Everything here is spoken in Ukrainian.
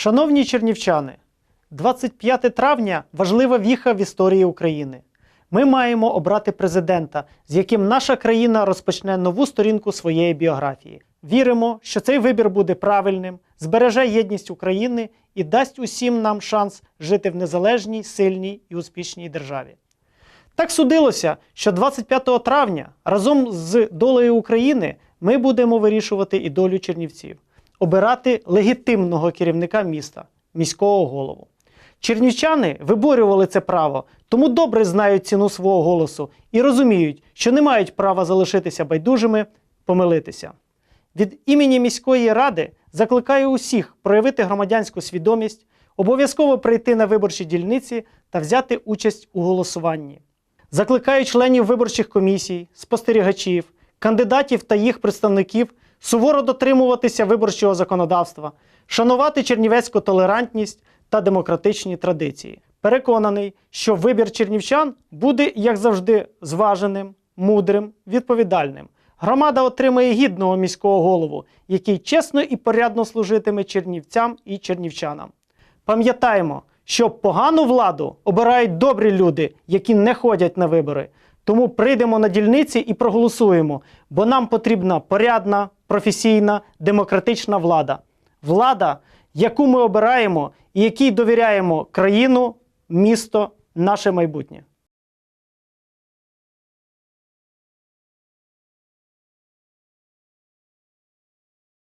Шановні чернівчани, 25 травня важлива віха в історії України. Ми маємо обрати президента, з яким наша країна розпочне нову сторінку своєї біографії. Віримо, що цей вибір буде правильним, збереже єдність України і дасть усім нам шанс жити в незалежній, сильній і успішній державі. Так судилося, що 25 травня разом з долею України ми будемо вирішувати і долю чернівців, обирати легітимного керівника міста, міського голову. Чернівчани виборювали це право, тому добре знають ціну свого голосу і розуміють, що не мають права залишитися байдужими, помилитися. Від імені міської ради закликаю усіх проявити громадянську свідомість, обов'язково прийти на виборчі дільниці та взяти участь у голосуванні. Закликаю членів виборчих комісій, спостерігачів, кандидатів та їх представників суворо дотримуватися виборчого законодавства, шанувати чернівецьку толерантність та демократичні традиції. Переконаний, що вибір чернівчан буде, як завжди, зваженим, мудрим, відповідальним. Громада отримає гідного міського голову, який чесно і порядно служитиме чернівцям і чернівчанам. Пам'ятаємо, що погану владу обирають добрі люди, які не ходять на вибори. Тому прийдемо на дільниці і проголосуємо, бо нам потрібна порядна, професійна, демократична влада. Влада, яку ми обираємо і якій довіряємо країну, місто, наше майбутнє.